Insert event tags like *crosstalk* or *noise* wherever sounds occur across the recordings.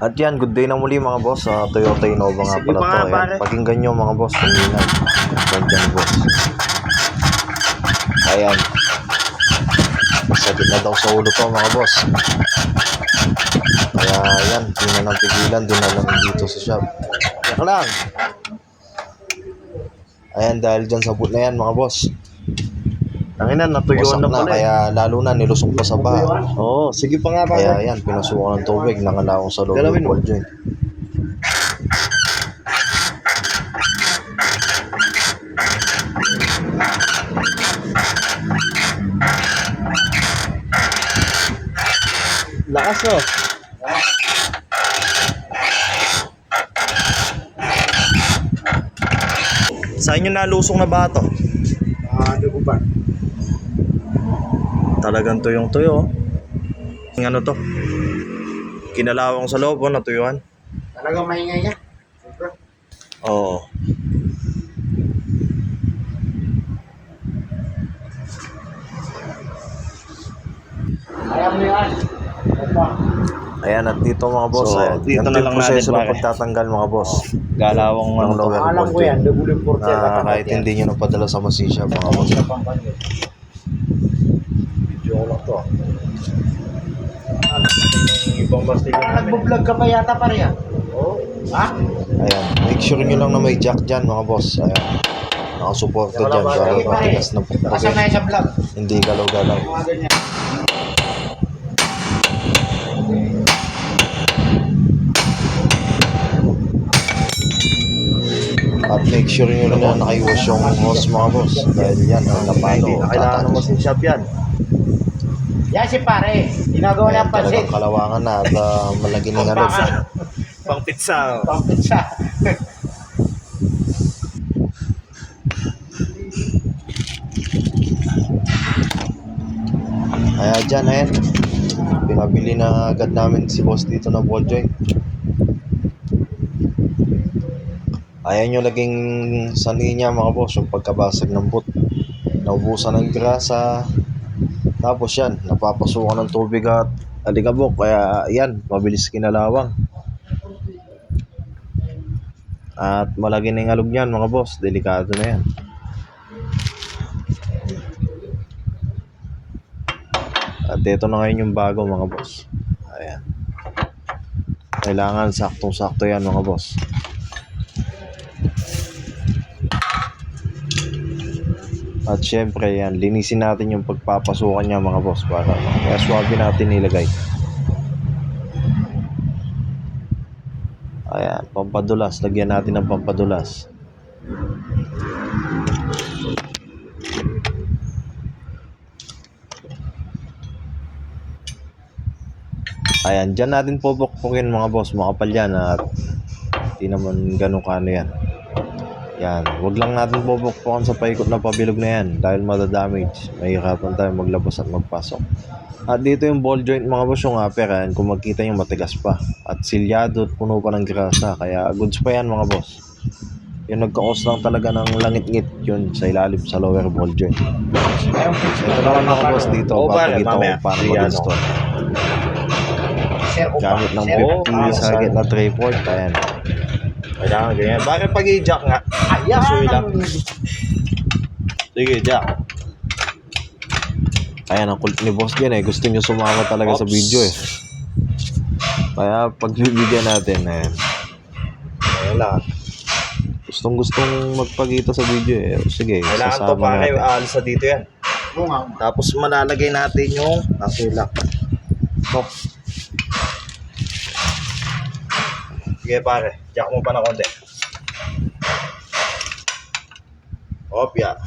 At yan, good day na muli mga boss sa Toyota Innova nga pala pa to. Ayan, pakinggan nyo mga boss, kanina. Ganyan boss. Ayan. Sakit na daw sa ulo to mga boss. Kaya yan, di na nang pigilan, di na lang dito sa shop. Yak lang. Ayan, dahil dyan sa boot na yan mga boss. Tanginan, natuyuan Wasak na na, pala. eh. kaya lalo na nilusong pa sa baha. Oo, sige pa nga pare. Kaya yan, pinasukan ng tubig, nangalawang sa loob Galawin ng mo. ball joint. Lakas no. Sa inyo nalusong na ba ito? Ah, ano ba? Talagang tuyong tuyo. Ang ano to? Kinalawang sa loob, oh, natuyuan. Talagang maingay niya. Oo. Ayaw mo yan. Ayan, at dito mga boss, So, ayan. dito na yung lang proseso natin, ng pare. pagtatanggal mga boss. Galawang Ng ano lower Alam ball ko yan, double importer. Na kahit hindi nyo napadala sa masisya mga boss. Video ko lang to. Ibang bastig Parang nagbo-vlog ka pa yata pare yan. Oo. Ha? Ayan, make sure nyo lang na may jack dyan mga boss. Ayan. Nakasuporta dyan para matigas na Nakasanay pagpagin. sa vlog. Hindi galaw-galaw. Mga ganyan. At make sure nyo rin na nakaiwas yung hose mga boss. Dahil yan, ang napano. Hindi na kailangan ng machine shop yan. Yan si pare. Ginagawa niya Ayan, talagang kalawangan na at uh, malaging ng ano. Pang pizza. oh. Pang pizza. Kaya dyan, ayan. Pinabili na agad namin si boss dito ng ball joint. Ayan yung naging sanhi niya mga boss, yung pagkabasag ng boot. Naubusan ng grasa. Tapos yan, napapasukan ng tubig at alikabok. Kaya yan, mabilis kinalawang. At malagi na yung alog niyan mga boss, delikado na yan. At ito na ngayon yung bago mga boss. Ayan. Kailangan saktong-sakto yan mga boss. At syempre yan, linisin natin yung pagpapasukan niya mga boss para kaya swabe natin nilagay. Ayan, pampadulas. Lagyan natin ng pampadulas. Ayan, dyan natin pupukpukin mga boss, makapal yan at hindi naman ganun kano yan. Yan, wag lang natin pupukpukan sa paikot na pabilog na yan dahil madadamage. Mahirapan tayo maglabas at magpasok. At dito yung ball joint mga boss yung upper yan, kung magkita yung matigas pa. At silyado at puno pa ng grasa, kaya goods pa yan mga boss. Yung nagkakos lang talaga ng langit-ngit yun sa ilalim sa lower ball joint. Ito naman mga boss dito, Oo, pare, papakita ko paano ano. mag-install. Upa. Gamit ng Sir, 50 upa. sa gitna tray port, ayan. Kailangan ganyan. Bakit pag i-jack nga? Ayan. Suy lang. Sige, jack. Ayan, ang kulit ni boss dyan eh. Gusto nyo sumama talaga sa Ops. video eh. Kaya pagbibigyan natin, ayan. Ayan lang. Gustong gustong magpagita sa video eh. Sige, Kailangan to sasama pare, natin. aalis sa dito yan. Oo nga. Tapos malalagay natin yung nasulak. No. Sige pare, jack mo pa na konti. Opya.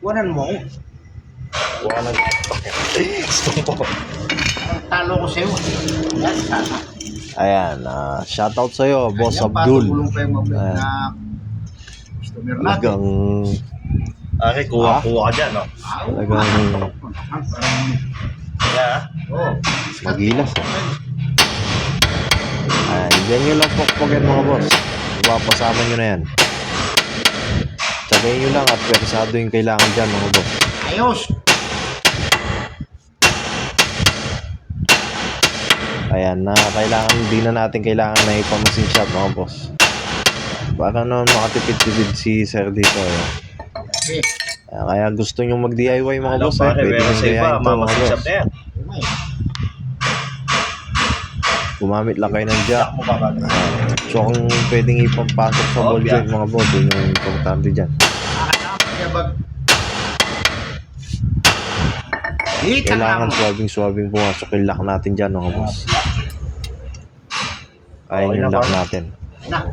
Wanan mo. Nag... *laughs* Gusto mo. Ang talo ko sa'yo. Yan, sana. Ayan, ah, shoutout sa'yo, Boss Ayan, Abdul. yung Ayan. na customer natin. Talagang, Pare, kuha-kuha ka dyan, no? talagang Yeah. Oo. magilas eh. Ayan, dyan nyo lang pokpokin mga boss. Ipapasama nyo na yan. Tsagayin nyo lang at persado yung kailangan dyan mga boss. Ayos. Ayan, na kailangan, hindi na natin kailangan na ipamasin shop mga boss. Para naman makatipid-tipid si Sir dito. Eh. Okay. Kaya gusto nyo mag-DIY mga Ano, boss. pare, eh. Pwede nyo sa iba, gayahin to mga boss. Gumamit lang kayo ng jack. So kung pwedeng ipampasok sa Oh, ball joint mga boss, yun yung importante dyan. Kailangan lang. swabing-swabing pumasok yung lock natin dyan mga boss. Okay yung lock natin. Na.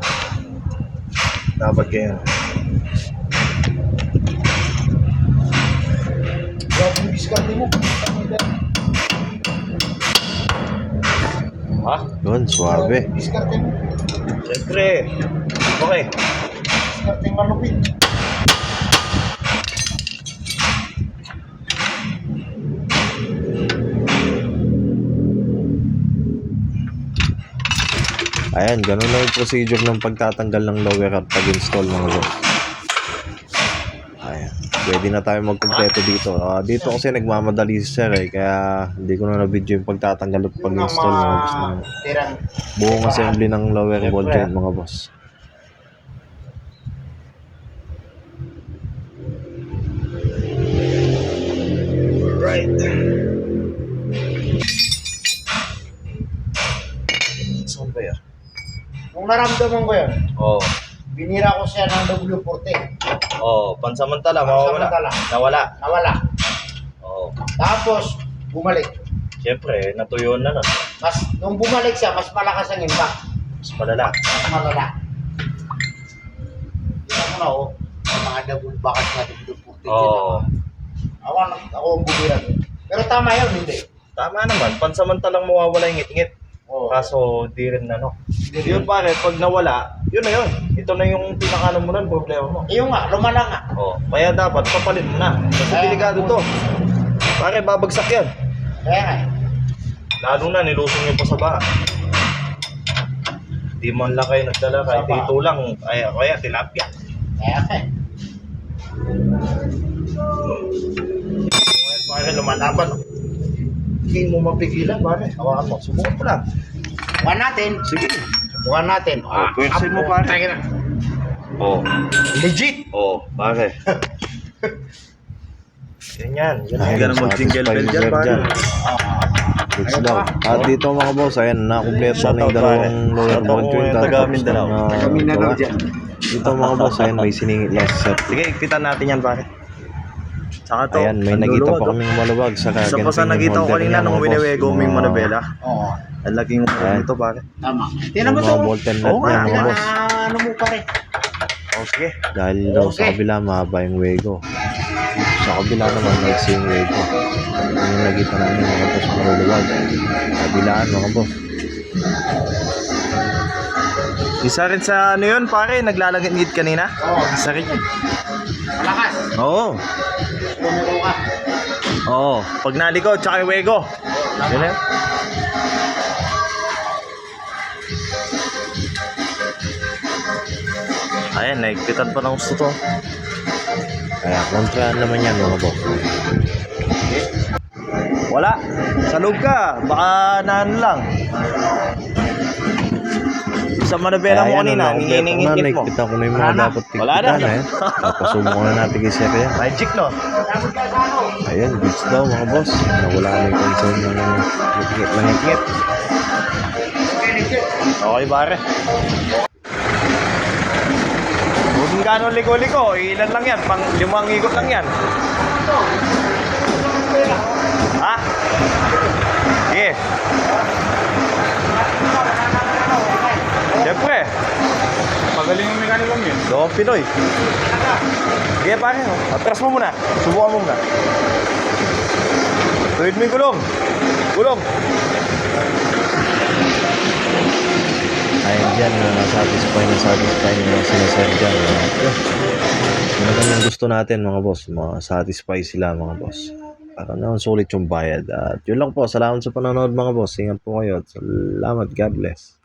Dapat kayo. Grabe yung diskarte mo. Ha? Yun, swabe. Diskarte mo. Siyempre. Okay. Diskarte malupit. Ayan, ganun lang yung procedure ng pagtatanggal ng lower at pag-install mga boss. Pwede na tayo magkumpleto dito. Ah, dito kasi nagmamadali si sir eh, kaya hindi ko na na-video yung pagtatanggal at pag-install mga boss. ng Tirang. buong assembly ng lower ball joint mga boss. Right. Saan ba yan? Kung naramdaman ko yun, Oo. binira ko siya ng W40. Oo, pansamantala, mawawala. Pansamantala. Nawala. Nawala. Oo. Tapos, bumalik. Siyempre, natuyon na nun. Mas, nung bumalik siya, mas malakas ang impact. Mas malala. Mas malala. Tingnan mo na, oh. Ang mga double bakat na W40. Oo. Ako, ako ang bumira. Pero tama yun, hindi. Tama naman, pansamantalang mawawala yung ngit-ngit. Oo. Kaso, di rin ano. Yun pare, pag nawala, yun na yun. Ito na yung pinakano mo na, problema mo. Iyo nga, lumala nga. Oh, kaya dapat papalit mo na. Kasi Kaya- delikado to. Pare, babagsak yan. Kaya nga, eh. Lalo na, nilusong yung pa sa baha. Di man lang kayo nagdala kahit Sa baha. ito lang. Ay, kaya tilapia. kaya nga. eh. Ngayon, pare, lumalaban. Hindi mo mapigilan, pare. Hawakan mo. Subukan mo lang. Subukan natin. Sige. Subukan natin. Oh, pwersin mo, pare. Tayo na. Oh. Legit. Oh, pare. Ganyan. *laughs* Yan ang Ayun, ganang mag-jingle bell dyan, pare. Goods daw. At dito mga boss, ayan, nakumpleto na yung dalawang lower Shoutout ball mo joint. yung at taga tapos Mindanao. na, Taga Mindanao dyan. Dito mga boss, ayan, may siningit si Sir. Sige, ipitan natin yan, pare. Saka to, Ayan, may nakita pa kaming maluwag sa Isa kaganting pa sa nakita ko kanina nung winewego mo yung Manabela. Oo. Ang laking Ayan. nito, pare. Tama. Tingnan mo Yung to. mga bolt and nut Oo nga, niya, mga Tingnan boss. na ano mo pare. Oh, sige. Dahil daw sa Okay. kabila, mahaba yung wego. Sa kabila naman, maiksi yung wego. Yun yung nakita namin mga boss, maruluwag. Kabilaan mga boss. Isa rin sa ano yun, pare, naglalagit kanina. Oo. Isa rin yun. Malakas. Oo. Tumiro ka. Oo. Pag naliko, tsaka yung wego. Yun na yun. Ayan, naigpitan pa ng gusto to. Kaya kontraan naman yan mga boss. Wala. Sa loob ka. Baka na ano lang. Sa manabela mo kanina, na, niingit mo. naikpitan ko na yung Wala mga na. dapat Wala na. tikpitan eh. Napasubok na natin kay Sir yan. Magic, no? Ano. Ayun, beats daw mga boss. Nawala na yung concern ng Okay, legit. Okay, pare. Kung gaano liko-liko, ilan lang yan? Pang limang ikot lang yan. Ha? Sige. Siyempre. Magaling yung mekaniko yun. Doon Pinoy. Sige pare, atras mo muna. Subukan mo muna. Tuwid mo yung gulong. Gulong. Dyan, na satisfy na satisfy na sila Sir dyan. Uh, yun ang gusto natin mga boss. Mga satisfy sila mga boss. Para naman sulit yung bayad. At yun lang po. Salamat sa panonood mga boss. Ingat po kayo. At salamat. God bless.